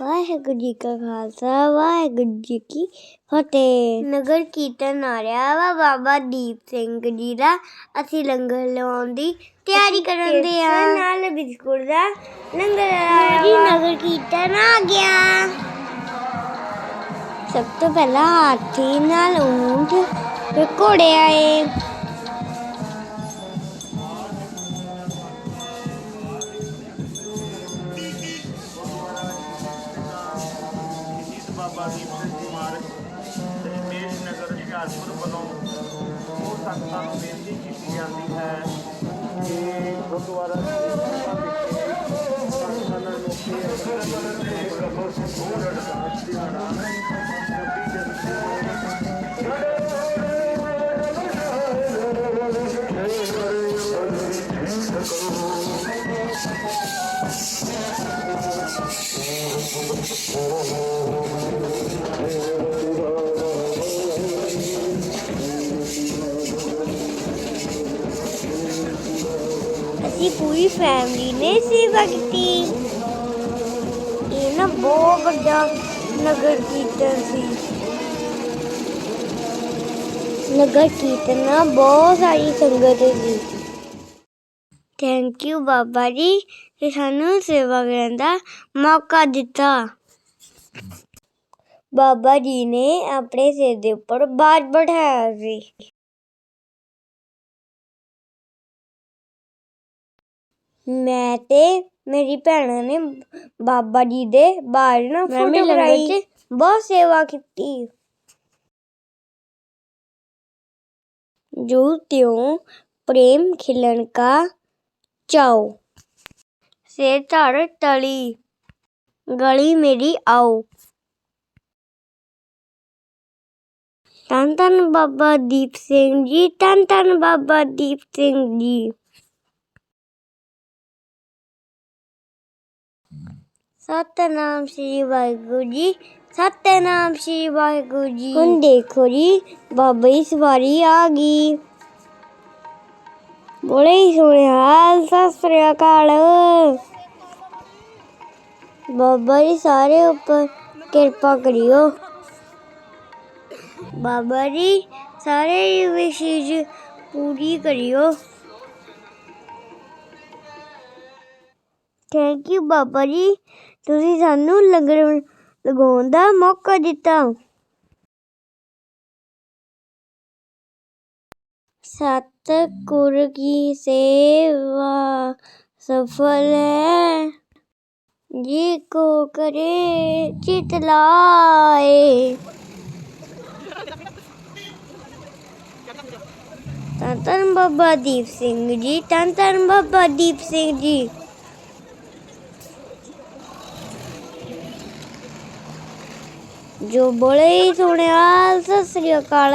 ਵਾਹਿਗੁਰੂ ਜੀ ਕਾ ਖਾਲਸਾ ਵਾਹਿਗੁਰੂ ਜੀ ਕੀ ਫਤਿਹ। ਨਗਰ ਕੀਰਤਨ ਆ ਰਿਹਾ ਵਾ ਬਾਬਾ ਦੀਪ ਸਿੰਘ ਜੀ ਦਾ। ਅਸੀਂ ਲੰਗਰ ਲਵਾਉਣ ਦੀ ਤਿਆਰੀ ਕਰਨ ਦੇ ਆ ਨਾਲ ਬਿਸਕੁਟ ਦਾ ਲੰਗਰ ਆਇਆ ਜੀ ਨਗਰ ਕੀਰਤਨ ਆ ਗਿਆ। ਸਭ ਤੋਂ ਪਹਿਲਾਂ ਹਾਥੀ ਨਾਲ ਊਂਠ ਫਿਰ ਘੋੜੇ ਆਏ ਸ਼ਹੀਦ ਬਾਬਾ ਦੀਪ ਨਗਰ ਹੁਸ਼ਿਆਰਪੁਰ ਵੱਲੋਂ ਉਹ ਸੰਗਤਾਂ ਨੂੰ ਬੇਨਤੀ ਕੀਤੀ ਜਾਂਦੀ ਹੈ ਕਿ ਗੁਰਦੁਆਰਾ ਸ੍ਰੀ ਸਾਹਿਬ ਵਿਖੇ ਸੰਗਤਾਂ ਨਾਲ ਲੋਕੀ ਅੰਦਰ ਦੇ ਪ੍ਰਭੂ ਸੋਹਣ ਅਰਦਾਸ ਦਿਹਾੜਾ 26 ਅਸੀਂ ਪੂਰੀ ਫੈਮਿਲੀ ਨੇ ਸੇਵਾ ਕੀਤੀ। ਇਹ ਨਾ ਬਹੁਤ ਵੱਡਾ ਨਗਰ ਕੀਰਤਨ ਸੀ। ਨਗਰ ਕੀਰਤਨ ਨਾਲ ਬਹੁਤ ਸਾਰੀ ਸੰਗਤ ਸੀ ਥੈਂਕ ਯੂ ਬਾਬਾ ਜੀ ਕਿ ਸਾਨੂੰ ਸੇਵਾ ਕਰਨ ਦਾ ਮੌਕਾ ਦਿੱਤਾ। ਬਾਬਾ ਜੀ ਨੇ ਆਪਣੇ ਸਿਰ ਦੇ ਉੱਪਰ ਬਾਜ ਬਿਠਾਇਆ ਸੀ। ਮੈਂ ਤੇ ਮੇਰੀ ਭੈਣਾਂ ਨੇ ਬਾਬਾ ਜੀ ਦੇ ਬਾਹਰ ਨਾ ਫੋਟੋ ਕਰਾਈ ਬਹੁਤ ਸੇਵਾ ਕੀਤੀ। ਜੋ ਤਿਉ ਪ੍ਰੇਮ ਖਿਲਣ ਕਾ ਚਾਓ ਸੇ ਧੜ ਤਲੀ ਗਲੀ ਮੇਰੀ ਆਓ ਤਨ ਤਨ ਬਾਬਾ ਦੀਪ ਸਿੰਘ ਜੀ ਤਨ ਤਨ ਬਾਬਾ ਦੀਪ ਸਿੰਘ ਜੀ। ਸਤਨਾਮ ਸ੍ਰੀ ਵਾਹਿਗੁਰੂ ਜੀ ਸਤਨਾਮ ਸ੍ਰੀ ਵਾਹਿਗੁਰੂ ਜੀ ਹੁਣ ਦੇਖੋ ਜੀ ਬਾਬਾ ਦੀ ਸਵਾਰੀ ਆ ਗਈ ਬੋਲੇ ਹੀ ਸੋਹਣੇ ਹਾਲ ਸਤਿ ਸ੍ਰੀ ਅਕਾਲ ਬਾਬਾ ਜੀ ਸਾਰੇ ਉੱਪਰ ਕਿਰਪਾ ਕਰਿਓ ਬਾਬਾ ਜੀ ਸਾਰੇ ਵਿਸ਼ੇਸ਼ ਪੂਰੀ ਕਰਿਓ ਥੈਂਕ ਯੂ ਬਾਬਾ ਜੀ, ਤੁਸੀਂ ਸਾਨੂੰ ਲੰਗਰ ਲਗਾਉਣ ਦਾ ਮੌਕਾ ਦਿੱਤਾ। ਸਤਿਗੁਰ ਕੀ ਸੇਵਾ ਸਫਲ ਹੈ। ਜੀ ਕੋ ਕਰੇ ਚਿਤ ਲਾਏ। ਧੰਨ ਧੰਨ ਬਾਬਾ ਦੀਪ ਸਿੰਘ ਜੀ ਧੰਨ ਧੰਨ ਬਾਬਾ ਦੀਪ ਸਿੰਘ ਜੀ। ਜੋ ਬੋਲੇ ਸੁਣਿਆ ਸਤਿ ਸ੍ਰੀ ਅਕਾਲ।